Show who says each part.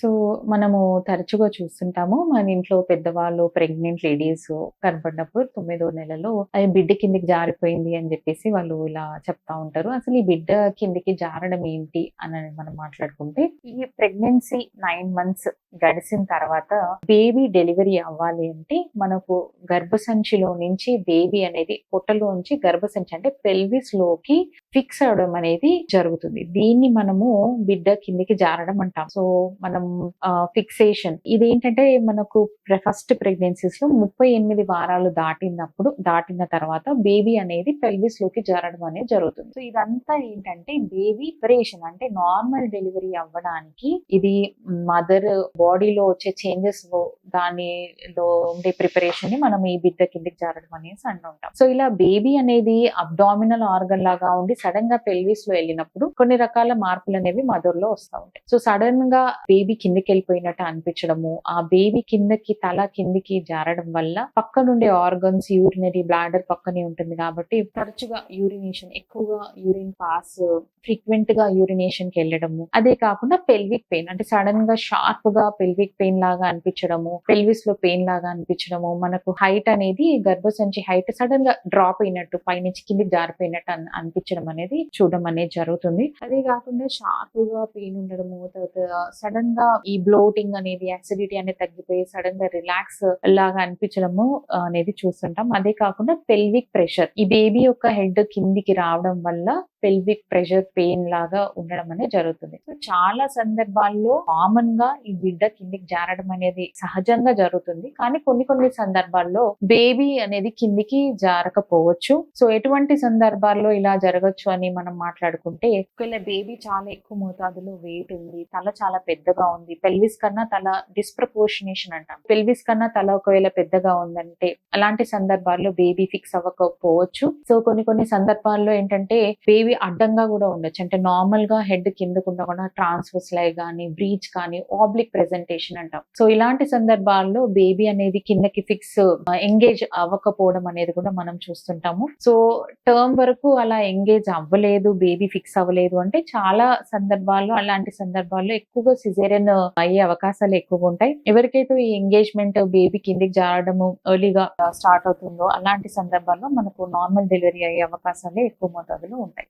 Speaker 1: So మనము తరచుగా చూస్తుంటాము. మన ఇంట్లో పెద్దవాళ్ళు ప్రెగ్నెంట్ లేడీస్ కనపడినప్పుడు తొమ్మిదో నెలలో అది బిడ్డ కిందికి జారిపోయింది అని చెప్పేసి వాళ్ళు ఇలా చెప్తా ఉంటారు. అసలు ఈ బిడ్డ కిందికి జారడం ఏంటి అని మనం మాట్లాడుకుంటే ఈ ప్రెగ్నెన్సీ నైన్ మంత్స్ గడిచిన తర్వాత బేబీ డెలివరీ అవ్వాలి అంటే మనకు గర్భసంచిలో నుంచి బేబీ అనేది పొట్టలోంచి గర్భసంచి అంటే పెల్విస్లోకి ఫిక్స్ అవడం అనేది జరుగుతుంది. దీన్ని మనము బిడ్డ కిందికి జారడం అంటాం. సో మనం ఫిక్సేషన్ ఇదేంటంటే మనకు ఫస్ట్ ప్రెగ్నెన్సీస్లో ముప్పై ఎనిమిది వారాలు దాటినప్పుడు దాటిన తర్వాత బేబీ అనేది పెల్విస్లోకి జారడం అనేది జరుగుతుంది. సో ఇదంతా ఏంటంటే బేబీ ప్రిపరేషన్ అంటే నార్మల్ డెలివరీ అవ్వడానికి ఇది మదర్ బాడీలో వచ్చే చేంజెస్ దానిలో ఉండే ప్రిపరేషన్ని మనం ఈ బిడ్డ కిందకి జారడం అనేసి అంటుంటాం. సో ఇలా బేబీ అనేది అబ్డామినల్ ఆర్గన్ లాగా ఉండి సడన్గా పెల్విస్లో వెళ్ళినప్పుడు కొన్ని రకాల మార్పులు అనేవి మదర్లో వస్తూ ఉంటాయి. సో సడన్గా బేబీ కిందకి వెళ్ళిపోయినట్టు అనిపించడము ఆ బేబీ కిందకి తల కిందికి జారడం వల్ల పక్కనుండే ఆర్గన్స్ యూరినరీ బ్లాడర్ పక్కనే ఉంటుంది కాబట్టి తరచుగా యూరినేషన్ ఎక్కువగా యూరిన్ పాస్ ఫ్రీక్వెంట్గా యూరినేషన్కి వెళ్ళడము అదే కాకుండా పెల్విక్ పెయిన్ అంటే సడన్గా షార్ప్గా పెల్విక్ పెయిన్ లాగా అనిపించడము పెల్విస్లో పెయిన్ లాగా అనిపించడము మనకు హైట్ అనేది గర్భసంచి హైట్ సడన్గా డ్రాప్ అయినట్టు పైనుంచి కింది జారిపోయినట్టు అనిపించడం అనేది చూడడం అనేది జరుగుతుంది. అదే కాకుండా షార్ప్గా పెయిన్ ఉండడము తర్వాత సడన్గా ఈ బ్లోటింగ్ అనేది యాసిడిటీ అనేది తగ్గిపోయి సడన్గా రిలాక్స్ లాగా అనిపించడము అనేది చూస్తుంటాం. అదే కాకుండా పెల్విక్ ప్రెషర్. ఈ బేబీ యొక్క హెడ్ కిందికి రావడం వల్ల పెల్విక్ ప్రెషర్ పెయిన్ లాగా ఉండడం అనేది జరుగుతుంది. సో చాలా సందర్భాల్లో కామన్గా ఈ బిడ్డ కిందికి జారడం అనేది సహజంగా జరుగుతుంది. కానీ కొన్ని కొన్ని సందర్భాల్లో బేబీ అనేది కిందికి జారకపోవచ్చు. సో ఎటువంటి సందర్భాల్లో ఇలా జరగచ్చు అని మనం మాట్లాడుకుంటే ఒకవేళ బేబీ చాలా ఎక్కువ మోతాదులో వెయిట్ ఉంది తల చాలా పెద్దగా ఉంది పెల్విస్ కన్నా తల డిస్ప్రపోర్షనేషన్ అంటాం. పెల్విస్ కన్నా తల ఒకవేళ పెద్దగా ఉందంటే అలాంటి సందర్భాల్లో బేబీ ఫిక్స్ అవ్వకపోవచ్చు. సో కొన్ని కొన్ని సందర్భాల్లో ఏంటంటే బేబీ అడ్డంగా కూడా ఉండొచ్చు. అంటే నార్మల్గా హెడ్ కిందకు ఉండకుండా ట్రాన్స్ఫర్స్ లై కానీ బ్రీచ్ కానీ ఆబ్లిక్ ప్రెజెంటేషన్ అంటాం. సో ఇలాంటి సందర్భాల్లో బేబీ అనేది కిందకి ఫిక్స్ ఎంగేజ్ అవ్వకపోవడం అనేది కూడా మనం చూస్తుంటాము. సో టర్మ్ వరకు అలా ఎంగేజ్ అవ్వలేదు బేబీ ఫిక్స్ అవ్వలేదు అంటే చాలా సందర్భాల్లో అలాంటి సందర్భాల్లో ఎక్కువగా సిజేరియన్ అయ్యే అవకాశాలు ఎక్కువగా ఉంటాయి. ఎవరికైతే ఈ ఎంగేజ్మెంట్ బేబీ కిందికి జారడము ఎర్లీగా స్టార్ట్ అవుతుందో అలాంటి సందర్భాల్లో మనకు నార్మల్ డెలివరీ అయ్యే అవకాశాలే ఎక్కువ మోతాదులో ఉంటాయి.